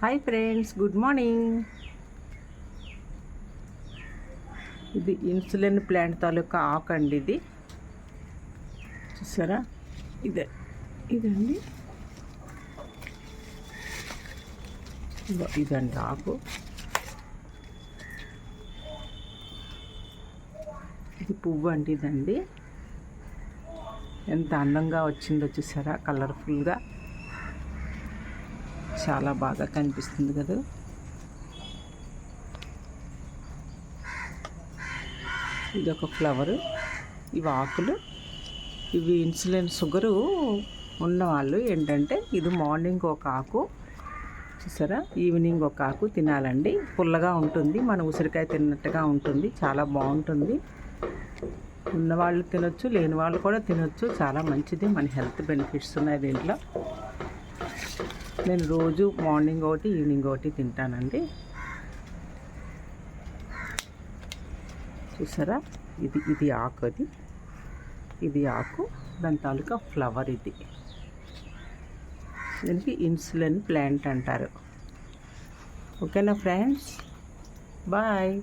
Hi friends good morning ఇది insulin plant తాలూకా ఆకు అండి ఇది. చూసారా? ఇదే. ఇదండి. ఇదండి ఆకు. ఇది పువ్వు అండి ఇదండి. ఎంత అందంగా వచ్చిందో చూసారా? కలర్ఫుల్గా చాలా బాగా కనిపిస్తుంది కదా. ఇది ఒక ఫ్లవరు ఇవి ఆకులు ఇవి ఇన్సులిన్ షుగరు ఉన్నవాళ్ళు ఏంటంటే ఇది మార్నింగ్ ఒక ఆకు చూసారా? ఈవినింగ్ ఒక ఆకు తినాలండి. పుల్లగా ఉంటుంది మన ఉసిరికాయ తిన్నట్టుగా ఉంటుంది చాలా బాగుంటుంది. ఉన్నవాళ్ళు తినొచ్చు లేని వాళ్ళు కూడా తినొచ్చు చాలా మంచిది. మన హెల్త్ బెనిఫిట్స్ ఉన్నాయి దీంట్లో. నేను రోజు మార్నింగ్ ఒకటి ఈవినింగ్ ఒకటి తింటానండి. చూసారా? ఇది ఇది ఆకు అది. ఇది ఆకు దాని తాలూకా ఫ్లవర్ ఇది. దీనికి ఇన్సులిన్ ప్లాంట్ అంటారు. ఓకేనా ఫ్రెండ్స్? బాయ్.